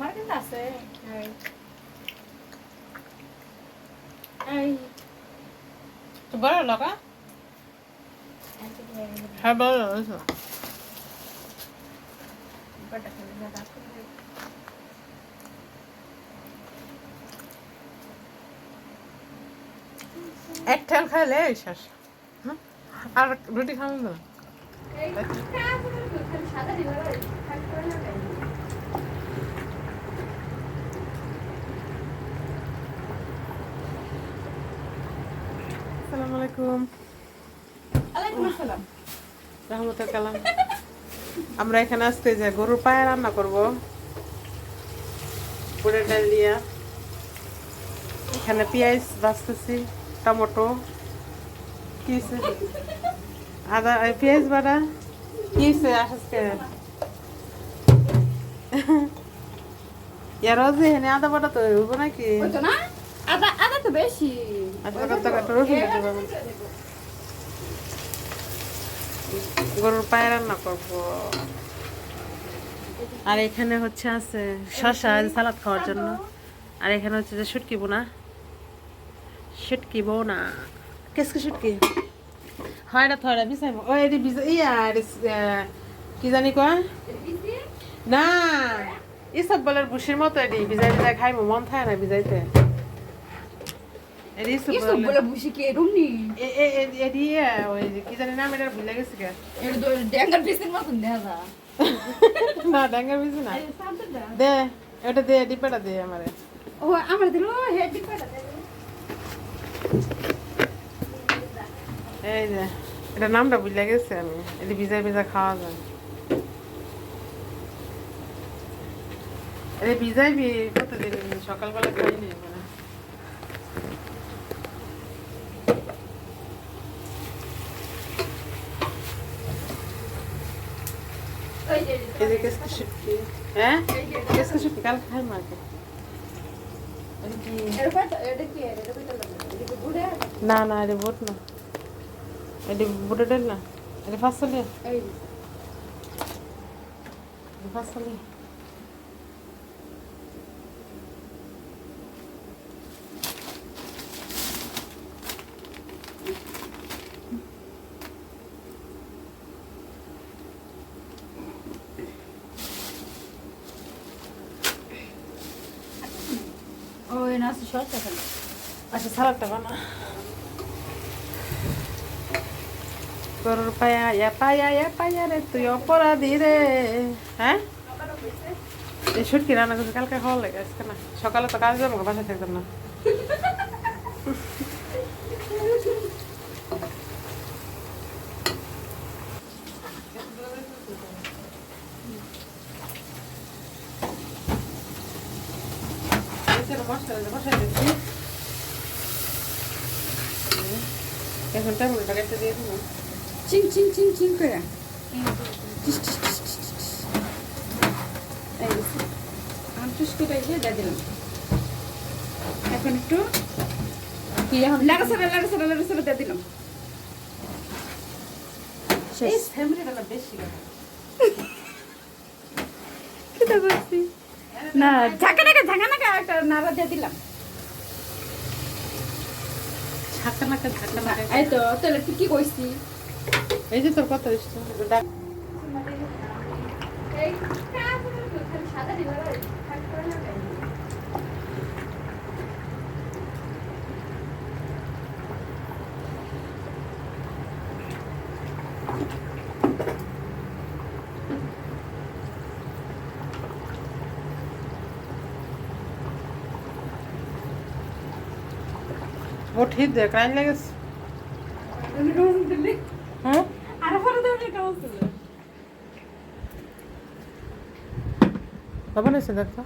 আমার কাছে আছে। বড় লগা হ্যাঁ বড় দাদা এক ঠেল খাইলে শেষ? আর রুটি খাবেন করে না আসসালামু আলাইকুম। আলাইকুম আসসালাম। রহমতের কালাম। আমরা এখানে আজকে যে গরুর পায়ে রান্না করব বুড়ের ডাল দিয়া। এখানে পেঁয়াজ বাছতেছি টমেটো কি আদা পেঁয়াজ বাটা কি আজকে? ইয়ারও যে এখানে আদা বাটা তো হইব নাকি? না? আচ্ছা রান্না করব। আর এখানে হচ্ছে আছে শসা সালাদ খাওয়ার জন্য। আর এখানে হচ্ছে যে বোনা। বোনা। কেসকে শুটকি? হয় না থয়টা বিছাইব। ও কি জানি কয়? না, ইসব বলের বুসির মতো এটি। বিজাই বিজাই খাইব, মন থাকে না বিজাইতে। না না এই সামনেটা দে এটা দে ডিপাটা দে আমারে ও আমার দিল হেড ডিপাটা এই যে এটা নামটা ভুলে গেছি আমি এটি ভিজা ভিজা খাওয়া যায় এটা ভিজাইবি প্রতিদিন সকালবেলা খাইনি মানে ওই যে এই কেসকে শুটকি হ্যাঁ কেসকে শুটকি কাল খাই মাকে না না এটা বোট না এটা বুটের ডাল না এটা ফাঁসলে এই ফাঁসলি আচ্ছা গরুর পায়া পায়া পায়া রে রে। হ্যাঁ? রান্না কালকে না। সকালে তো কাজ যাব, বাসায় থাকতাম না। এখন টমেটোটা কেটে দিয়ে দেবো। চিং চিং চিং চিং করে। আমি টুসকুটা দিয়ে দিলাম। এখন একটু কি এখন লাড়াছাড়া লাড়াছাড়া লাড়াছাড়া দিয়ে দিলাম। এই ফ্যামিলিটা বেশি কিটা করছি না ঝাঁকা নাকা ঝাঁকা নাকা একটা নাড়া দিয়ে দিলাম ঝাঁকা নাকা ঝাঁকা নাকা এই তো তাহলে তুই কি কইছি এই যে তোর কথা ঠিক দে কাইন লাগেছে। হ্যাঁ? আর পরে দেবে কেমন ছিল বাবা নেছে দেখো